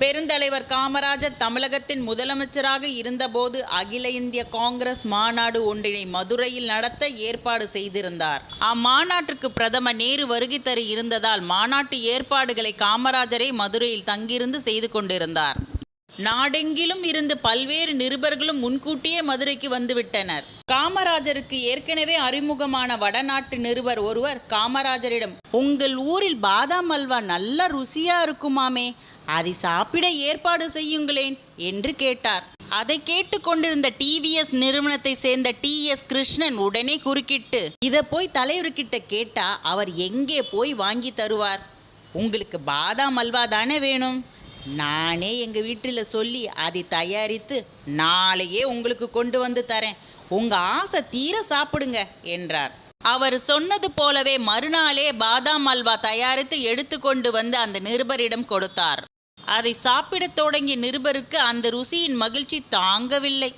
பெருந்தலைவர் காமராஜர் தமிழகத்தின் முதலமைச்சராக இருந்தபோது அகில இந்திய காங்கிரஸ் மாநாடு ஒன்றினை மதுரையில் நடத்த ஏற்பாடு செய்திருந்தார். அம்மாநாட்டிற்கு பிரதமர் நேரு வருகை தர இருந்ததால் மாநாட்டு ஏற்பாடுகளை காமராஜரே மதுரையில் தங்கியிருந்து செய்து கொண்டிருந்தார். நாடெங்கிலும் இருந்து பல்வேறு நிருபர்களும் முன்கூட்டியே மதுரைக்கு வந்துவிட்டனர். காமராஜருக்கு ஏற்கனவே அறிமுகமான வடநாட்டு நிருபர் ஒருவர் காமராஜரிடம் உங்கள் ஊரில் பாதாம் அல்வா நல்ல ருசியா இருக்குமாமே அதை சாப்பிட ஏற்பாடு செய்யுங்களேன் என்று கேட்டார். அதை கேட்டுக்கொண்டிருந்த டிவிஎஸ் நிறுவனத்தை சேர்ந்த டி எஸ் கிருஷ்ணன் உடனே குறுக்கிட்டு இதை போய் தலைவர்கிட்ட கேட்டா அவர் எங்கே போய் வாங்கி தருவார்? உங்களுக்கு பாதாம் அல்வா தானே வேணும்? நானே எங்கள் வீட்டில் சொல்லி அதை தயாரித்து நாளையே உங்களுக்கு கொண்டு வந்து தரேன். உங்கள் ஆசை தீர சாப்பிடுங்க என்றார். அவர் சொன்னது போலவே மறுநாளே பாதாம் அல்வா தயாரித்து எடுத்துக்கொண்டு வந்து அந்த நிருபரிடம் கொடுத்தார். அதை சாப்பிடத் தொடங்கிய நிருபருக்கு அந்த ருசியின் மகிழ்ச்சி தாங்கவில்லை.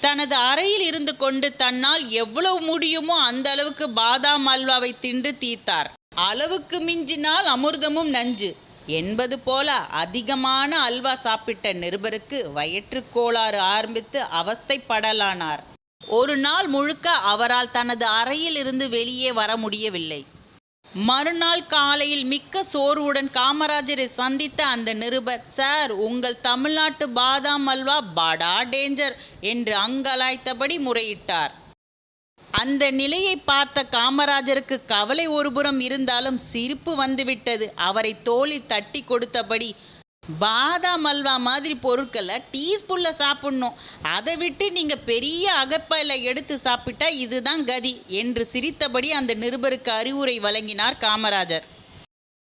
தனது அறையில் இருந்து கொண்டு தன்னால் எவ்வளவு முடியுமோ அந்த அளவுக்கு பாதாம் அல்வாவை தின்று தீர்த்தார். அளவுக்கு மிஞ்சினால் அமிர்தமும் நஞ்சு. என்பது போல அதிகமான அல்வா சாப்பிட்ட நிருபருக்கு வயிற்றுக் கோளாறு ஆரம்பித்து அவஸ்தைப்படலானார். ஒரு நாள் முழுக்க அவரால் தனது அறையில் இருந்து வெளியே வர முடியவில்லை. மறுநாள் காலையில் மிக்க சோர்வுடன் காமராஜரை சந்தித்த அந்த நிருபர் சார் உங்கள் தமிழ்நாட்டு பாதாம் அல்வா படா டேஞ்சர் என்று அங்கலாய்த்தபடி முறையிட்டார். அந்த நிலையை பார்த்த காமராஜருக்கு கவலை ஒருபுறம் இருந்தாலும் சிரிப்பு வந்துவிட்டது. அவரை தோளில் தட்டி கொடுத்தபடி பாதாம் அல்வா மாதிரி பொருட்களை டீஸ்பூனில் சாப்பிடணும். அதை விட்டு நீங்கள் பெரிய அகப்பையில் எடுத்து சாப்பிட்டா இதுதான் கதி என்று சிரித்தபடி அந்த நிருபருக்கு அறிவுரை வழங்கினார் காமராஜர்.